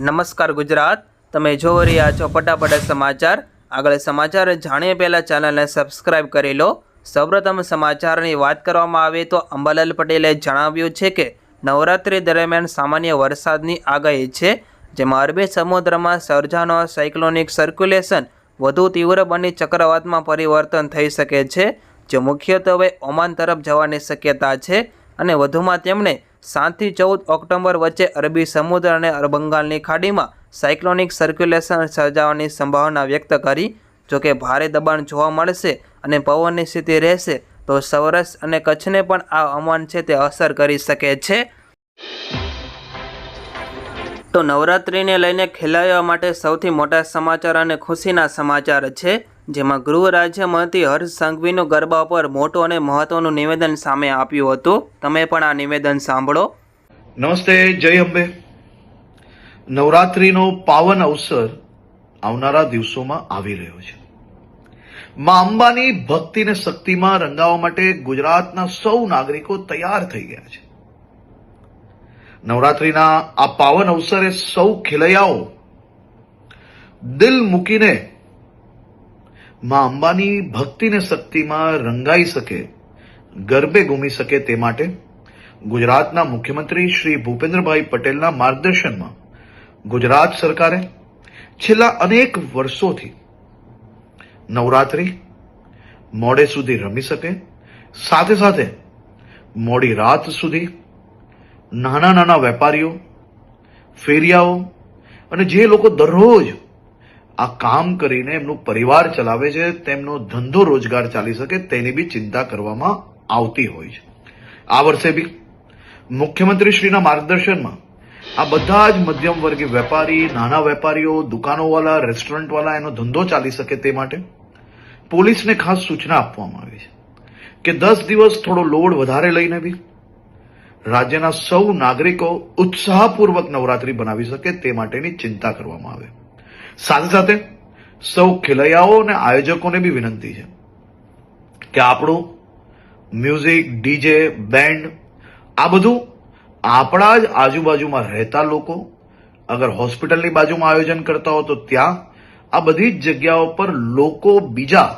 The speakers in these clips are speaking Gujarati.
નમસ્કાર ગુજરાત. તમે જોઈ રહ્યા છો પટાપટ સમાચાર. આગળ સમાચાર જાણીએ પહેલાં ચેનલને સબસ્ક્રાઇબ કરી લો. સૌપ્રથમ સમાચારની વાત કરવામાં આવે તો અંબાલાલ પટેલે જણાવ્યું છે કે નવરાત્રી દરમિયાન સામાન્ય વરસાદની આગાહી છે, જેમાં અરબી સમુદ્રમાં સર્જાનો સાયક્લોનિક સર્ક્યુલેશન વધુ તીવ્ર બની ચક્રવાતમાં પરિવર્તન થઈ શકે છે, જે મુખ્યત્વે ઓમાન તરફ જવાની શક્યતા છે અને વધુમાં તેમણે સાતથી ચૌદ ઓક્ટોબર વચ્ચે અરબી સમુદ્ર અને બંગાળની ખાડીમાં સાયક્લોનિક સર્ક્યુલેશન સર્જાવાની સંભાવના વ્યક્ત કરી. જોકે ભારે દબાણ જોવા મળશે અને પવનની સ્થિતિ રહેશે, તો સૌરાષ્ટ્ર અને કચ્છને પણ આ હવામાન છે તે અસર કરી શકે છે. તો નવરાત્રિને લઈને ખેલાડીઓ માટે સૌથી મોટા સમાચાર અને ખુશીના સમાચાર છે. જેમાં ગૃહ રાજ્યમંત્રી હર્ષ સંઘવીનું ગરબા પર મોટું અને મહત્વનું નિવેદન સામે આપ્યું હતું. તમે પણ આ નિવેદન સાંભળો. નમસ્તે, જય અંબે. નવરાત્રિનો પાવન અવસર આવનારા દિવસોમાં આવી રહ્યો છે. મા અંબાની ભક્તિને શક્તિમાં રંગાવવા માટે ગુજરાતના સૌ નાગરિકો તૈયાર થઈ ગયા છે. નવરાત્રિના આ પાવન અવસરે સૌ ખેલૈયાઓ દિલ મૂકીને માં અંબાની ભક્તિને શક્તિમાં રંગાઈ શકે, ગરબે ઘૂમી શકે તે માટે ગુજરાતના મુખ્યમંત્રી શ્રી ભૂપેન્દ્રભાઈ પટેલના માર્ગદર્શનમાં ગુજરાત સરકારે છેલ્લા અનેક વર્ષોથી નવરાત્રિ મોડે સુધી રમી શકે, સાથે સાથે મોડી રાત સુધી નાના નાના વેપારીઓ, ફેરિયાઓ અને જે લોકો દરરોજ આ કામ કરીને એમનું પરિવાર ચલાવે છે, તેમનો ધંધો રોજગાર ચાલી શકે તેની બી ચિંતા કરવામાં આવતી હોય છે. આ વર્ષે બી મુખ્યમંત્રીશ્રીના માર્ગદર્શનમાં આ બધા જ મધ્યમ વર્ગીય વેપારી, નાના વેપારીઓ દુકાનોવાળા રેસ્ટોરન્ટવાળા એનો ધંધો ચાલી શકે તે માટે પોલીસને ખાસ સૂચના આપવામાં આવી છે કે દસ દિવસ થોડો લોડ વધારે લઈને બી રાજ્યના સૌ નાગરિકો ઉત્સાહપૂર્વક નવરાત્રી બનાવી શકે તે માટેની ચિંતા કરવામાં આવે. સાથે સાથે સૌ ખેલૈયાઓ અને આયોજકોને બી વિનંતી છે કે આપણું મ્યુઝિક, ડીજે, બેન્ડ, આ બધું આપણા જ આજુબાજુમાં રહેતા લોકો અગર હોસ્પિટલની બાજુમાં આયોજન કરતા હો તો ત્યાં આ બધી જ જગ્યાઓ પર લોકો બીજા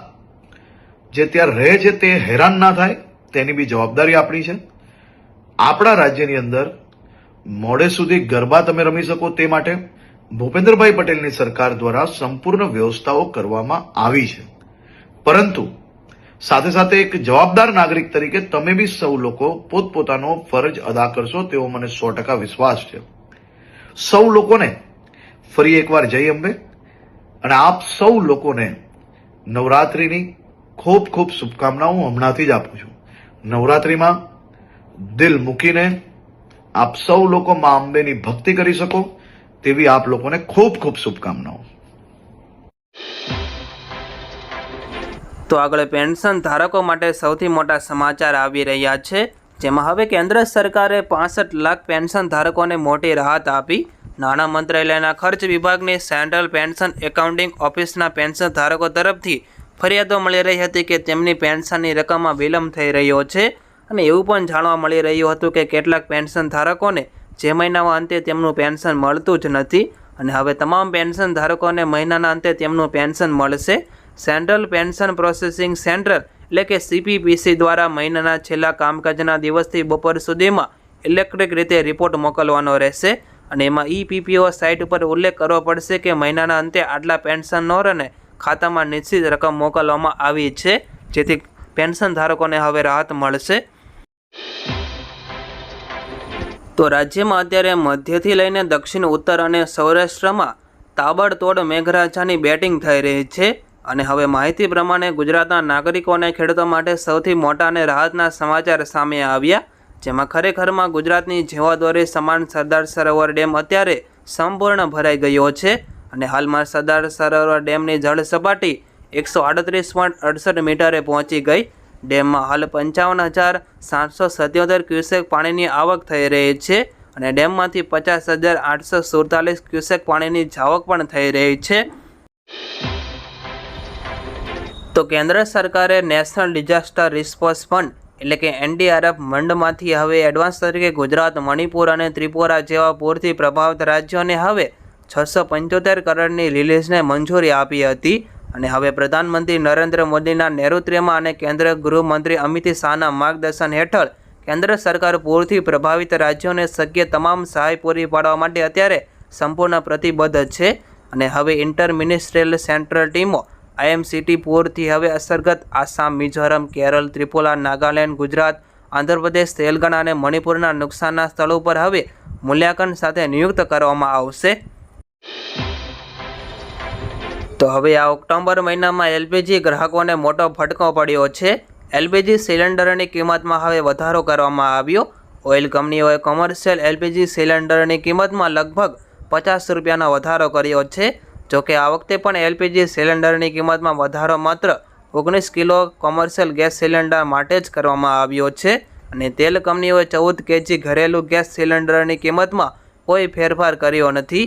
જે ત્યાં રહે છે તે હેરાન ના થાય, તેની બી જવાબદારી આપણી છે. આપણા રાજ્યની અંદર મોડે સુધી ગરબા તમે રમી શકો તે માટે ભૂપેન્દ્રભાઈ પટેલની સરકાર દ્વારા સંપૂર્ણ વ્યવસ્થાઓ કરવામાં આવી છે. પરંતુ સાથે સાથે એક જવાબદાર નાગરિક તરીકે તમે બી સૌ લોકો પોતપોતાનો ફરજ અદા કરશો તેવો મને સો ટકા વિશ્વાસ છે. સૌ લોકોને ફરી એકવાર જય અંબે અને આપ સૌ લોકોને નવરાત્રિની ખૂબ ખૂબ શુભકામનાઓ હમણાંથી જ આપું છું. નવરાત્રિમાં દિલ મૂકીને આપ સૌ લોકો મા અંબેની ભક્તિ કરી શકો. તેવી આપ લોકોને ખૂબ ખૂબ શુભકામનાઓ. તો આગળ પેન્શન ધારકો માટે સૌથી મોટા સમાચાર આવી રહ્યા છે, જેમાં હવે કેન્દ્ર સરકારે પાસઠ લાખ પેન્શન ધારકોને મોટી રાહત આપી. નાણાં મંત્રાલયના ખર્ચ વિભાગની સેન્ટ્રલ પેન્શન એકાઉન્ટિંગ ઓફિસના પેન્શન ધારકો તરફથી ફરિયાદો મળી રહી હતી કે તેમની પેન્શનની રકમમાં વિલંબ થઈ રહ્યો છે. અને એવું પણ જાણવા મળી રહ્યું હતું કે કેટલાક પેન્શન ધારકોને જે મહિનાના અંતે તેમનું પેન્શન મળતું જ નથી અને હવે તમામ પેન્શન ધારકોને મહિનાના અંતે તેમનું પેન્શન મળશે. સેન્ટ્રલ પેન્શન પ્રોસેસિંગ સેન્ટર એટલે કે સીપીપીસી દ્વારા મહિનાના છેલ્લા કામકાજના દિવસથી બપોર સુધીમાં ઇલેક્ટ્રિક રીતે રિપોર્ટ મોકલવાનો રહેશે અને એમાં ઈપીપીઓ સાઇટ ઉપર ઉલ્લેખ કરવો પડશે કે મહિનાના અંતે આટલા પેન્શનરોને ખાતામાં નિશ્ચિત રકમ મોકલવામાં આવી છે જેથી પેન્શન ધારકોને હવે રાહત મળશે. તો રાજ્યમાં અત્યારે મધ્યથી લઈને દક્ષિણ, ઉત્તર અને સૌરાષ્ટ્રમાં તાબડતોડ મેઘરાજાની બેટિંગ થઈ રહી છે અને હવે માહિતી પ્રમાણે ગુજરાતના નાગરિકો અને ખેડૂતો માટે સૌથી મોટા અને રાહતના સમાચાર સામે આવ્યા, જેમાં ખરેખરમાં ગુજરાતની જેવાદોરી સમાન સરદાર સરોવર ડેમ અત્યારે સંપૂર્ણ ભરાઈ ગયો છે અને હાલમાં સરદાર સરોવર ડેમની જળ સપાટી એકસો આડત્રીસ પોઈન્ટ અડસઠ મીટરે પહોંચી ગઈ ડેમમાં હાલ પંચાવન હજાર સાતસો સત્યોતેર ક્યુસેક પાણીની આવક થઈ રહી છે અને ડેમમાંથી પચાસ હજાર આઠસો સુડતાલીસ ક્યુસેક પાણીની જાવક પણ થઈ રહી છે. તો કેન્દ્ર સરકારે નેશનલ ડિઝાસ્ટર રિસ્પોન્સ ફંડ, એટલે કે એનડીઆરએફ, મંડમાંથી હવે એડવાન્સ તરીકે ગુજરાત, મણિપુર અને ત્રિપુરા જેવા પૂરથી પ્રભાવિત રાજ્યોને હવે છસો પંચોતેર કરોડની રિલીઝને મંજૂરી આપી હતી. અને હવે પ્રધાનમંત્રી નરેન્દ્ર મોદીના નેતૃત્વમાં અને કેન્દ્રીય ગૃહમંત્રી અમિત શાહના માર્ગદર્શન હેઠળ કેન્દ્ર સરકાર પૂરથી પ્રભાવિત રાજ્યોને શક્ય તમામ સહાય પૂરી પાડવા માટે અત્યારે સંપૂર્ણ પ્રતિબદ્ધ છે. અને હવે ઇન્ટર મિનિસ્ટ્રીયલ સેન્ટ્રલ ટીમો આઈએમસીટી પૂરથી હવે અસરગત આસામ, મિઝોરમ, કેરળ, ત્રિપુરા, નાગાલેન્ડ, ગુજરાત, આંધ્રપ્રદેશ, તેલંગાણા અને મણિપુરના નુકસાનના સ્થળો પર હવે મૂલ્યાંકન સાથે નિયુક્ત કરવામાં આવશે. તો હવે આ ઓક્ટોબર મહિનામાં એલપીજી ગ્રાહકોને મોટો ફટકો પડ્યો છે. એલપીજી સિલિન્ડરની કિંમતમાં હવે વધારો કરવામાં આવ્યો. ઓઇલ કંપનીઓએ કોમર્શિયલ એલપીજી સિલિન્ડરની કિંમતમાં લગભગ પચાસ રૂપિયાનો વધારો કર્યો છે. જોકે આ વખતે પણ એલપીજી સિલિન્ડરની કિંમતમાં વધારો માત્ર ઓગણીસ કિલો કોમર્શિયલ ગેસ સિલિન્ડર માટે જ કરવામાં આવ્યો છે. અને તેલ કંપનીઓએ ચૌદ કેજી ઘરેલું ગેસ સિલિન્ડરની કિંમતમાં કોઈ ફેરફાર કર્યો નથી.